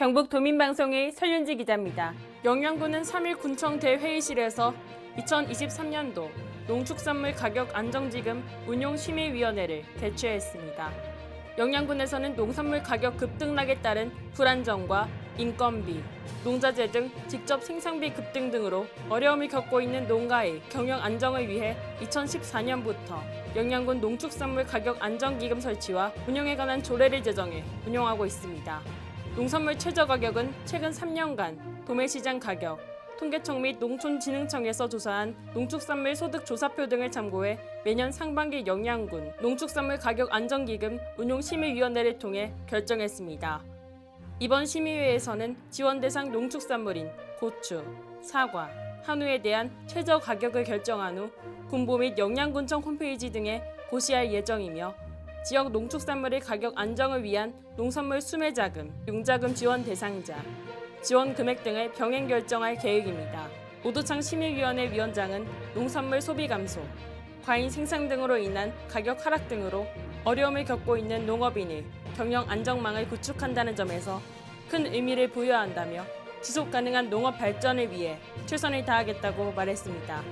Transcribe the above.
경북 도민방송의 설윤지 기자입니다. 영양군은 3일 군청 대회의실에서 2023년도 농축산물 가격 안정지금 운용 심의위원회를 개최했습니다. 영양군에서는 농산물 가격 급등락에 따른 불안정과 인건비, 농자재 등 직접 생산비 급등 등으로 어려움을 겪고 있는 농가의 경영 안정을 위해 2014년부터 영양군 농축산물 가격 안정기금 설치와 운영에 관한 조례를 제정해 운영하고 있습니다. 농산물 최저 가격은 최근 3년간 도매시장 가격, 통계청 및 농촌진흥청에서 조사한 농축산물 소득 조사표 등을 참고해 매년 상반기 영양군 농축산물 가격 안정기금 운용 심의위원회를 통해 결정했습니다. 이번 심의회에서는 지원 대상 농축산물인 고추, 사과, 한우에 대한 최저 가격을 결정한 후 군보 및 영양군청 홈페이지 등에 고시할 예정이며 지역 농축산물의 가격 안정을 위한 농산물 수매 자금, 융자금 지원 대상자, 지원 금액 등을 병행 결정할 계획입니다. 오도창 심의위원회 위원장은 농산물 소비 감소, 과인 생산 등으로 인한 가격 하락 등으로 어려움을 겪고 있는 농업인의 경영 안정망을 구축한다는 점에서 큰 의미를 부여한다며 지속 가능한 농업 발전을 위해 최선을 다하겠다고 말했습니다.